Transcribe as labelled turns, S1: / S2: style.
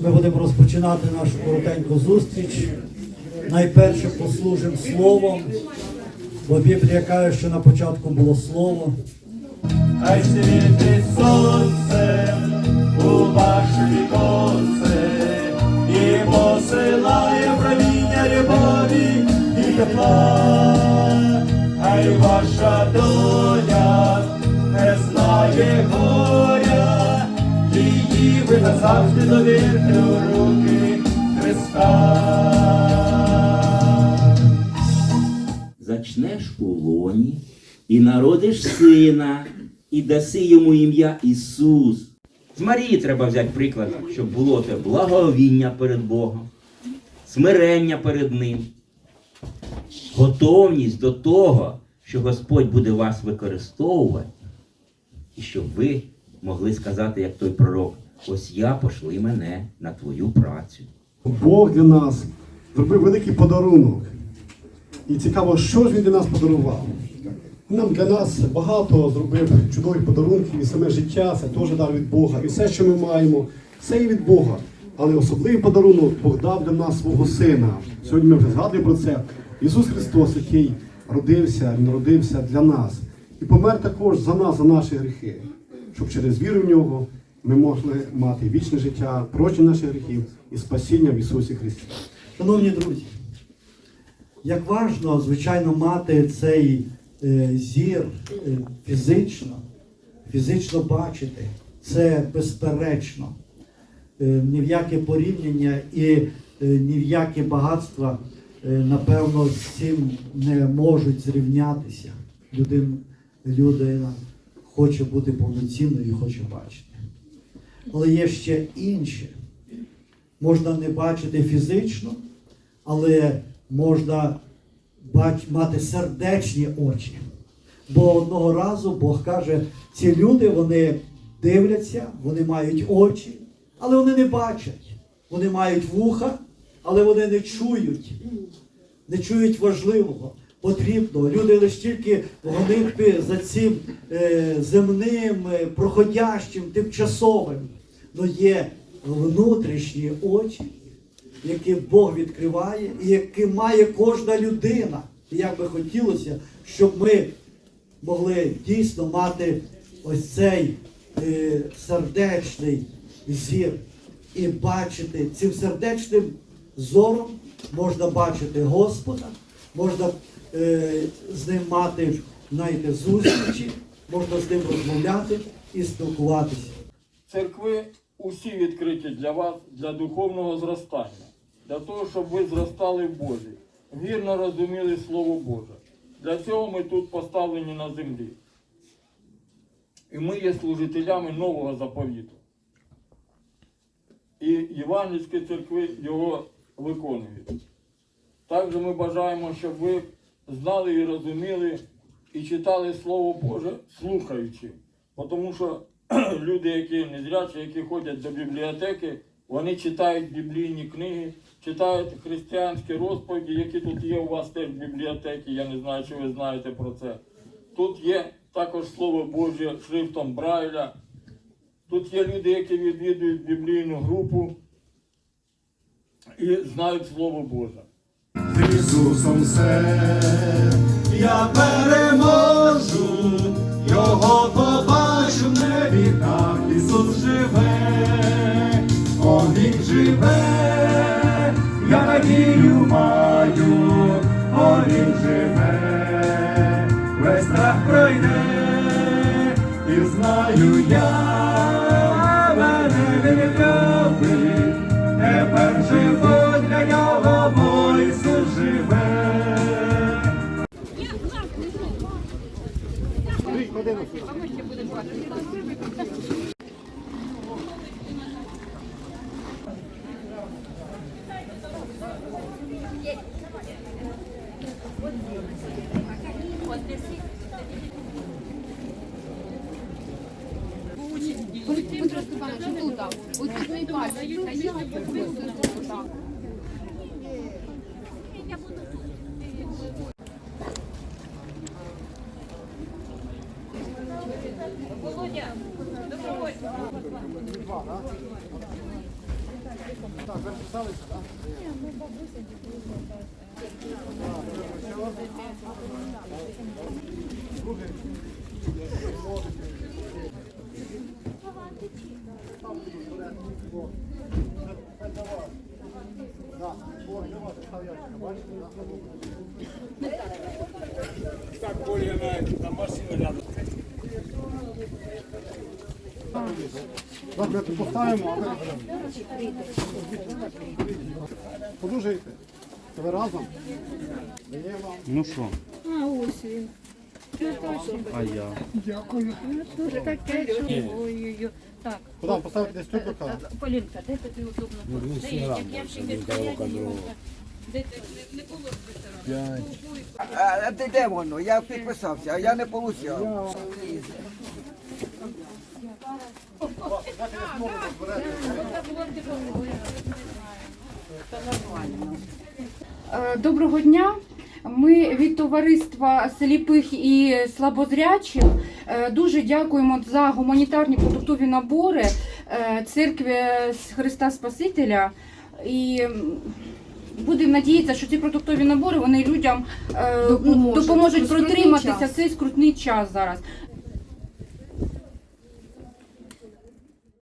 S1: Ми будемо розпочинати нашу коротеньку зустріч. Найперше послужимо словом, бо Біблія каже, що на початку було слово.
S2: Хай світить сонце у ваше віконце і посилає проміння любові і тепла. Хай ваша доля не знає горя, її ви назавжди довірте у руки Христа.
S3: зачнеш у лоні і народиш сина, і даси йому ім'я Ісус. З Марії треба взяти приклад, щоб було те благовіння перед Богом, смирення перед Ним, готовність до того, що Господь буде вас використовувати, і щоб ви могли сказати, як той пророк, ось я пошли мене на твою працю.
S4: Бог для нас зробив великий подарунок. І цікаво, що ж він для нас подарував. Нам для нас багато зробив чудових подарунків, і саме життя це теж дар від Бога. І все, що ми маємо, це і від Бога. Але особливий подарунок Бог дав для нас свого сина. Сьогодні ми вже згадуємо про це. Ісус Христос, який родився, Він родився для нас. І помер також за нас, за наші гріхи, щоб через віру в нього ми могли мати вічне життя, прощення наших гріхів і спасіння в Ісусі Христі.
S1: Шановні друзі, як важно, звичайно, мати цей е, зір е, фізично, фізично бачити, це безперечно. Е, ні в яке порівняння і ні в які багатства, е, напевно, з цим не можуть зрівнятися. Людин, людина хоче бути повноцінною і хоче бачити. Але є ще інше. Можна не бачити фізично, але можна бач, мати сердечні очі. Бо одного разу Бог каже, ці люди вони дивляться, вони мають очі, але вони не бачать. Вони мають вуха, але вони не чують. Не чують важливого, потрібного. Люди лише тільки в гонитві за цим е, земним, е, проходящим, тимчасовим. Но є внутрішні очі, які Бог відкриває, і які має кожна людина. І як би хотілося, щоб ми могли дійсно мати ось цей е, сердечний зір і бачити цим сердечним зором можна бачити Господа, можна е, з ним мати знаєте, зустрічі, можна з ним розмовляти і спілкуватися.
S5: Церкви усі відкриті для вас для духовного зростання, для того, щоб ви зростали в Бозі, вірно розуміли Слово Боже. Для цього ми тут поставлені на землі. І ми є служителями нового заповіту. І Євангельські церкви його виконують. Також ми бажаємо, щоб ви знали і розуміли і читали Слово Боже, слухаючи. Тому що люди, які незрячі, які ходять до бібліотеки, вони читають біблійні книги, читають християнські розповіді, які тут є у вас теж в бібліотеці. Я не знаю, чи ви знаєте про це. Тут є також Слово Боже шрифтом Брайля. Тут є люди, які відвідують біблійну групу і знають Слово Боже.
S2: Ісусом все. Я переможу, Його побачу в небі, так Ісус живе, О, Він живе, я надію маю, О, Він живе, весь страх пройде, і знаю я, мене він любить, тепер живу
S6: Петро Степанович, тут, так. Ось тут не бачу. Так.
S4: записалися, Так, Ні, ми тут поставимо, а ви Подужайте. Ви разом?
S7: Ну що?
S8: А ось він.
S7: А я?
S8: Дякую. Дуже таке, що ой-ой-ой. Так,
S4: Куди вам поставити десь тут поки?
S8: Полінка, де тобі удобно? Де я, як я ще не стоять, Де ти не було
S9: А де, де воно? Я підписався, а я не получав.
S10: Е, Доброго дня. Ми від товариства сліпих і слабозрячих е, дуже дякуємо за гуманітарні продуктові набори е, церкві Христа Спасителя. І будемо надіятися, що ці продуктові набори вони людям
S6: Допоможуть.
S10: допоможуть протриматися
S6: час.
S10: цей скрутний час зараз.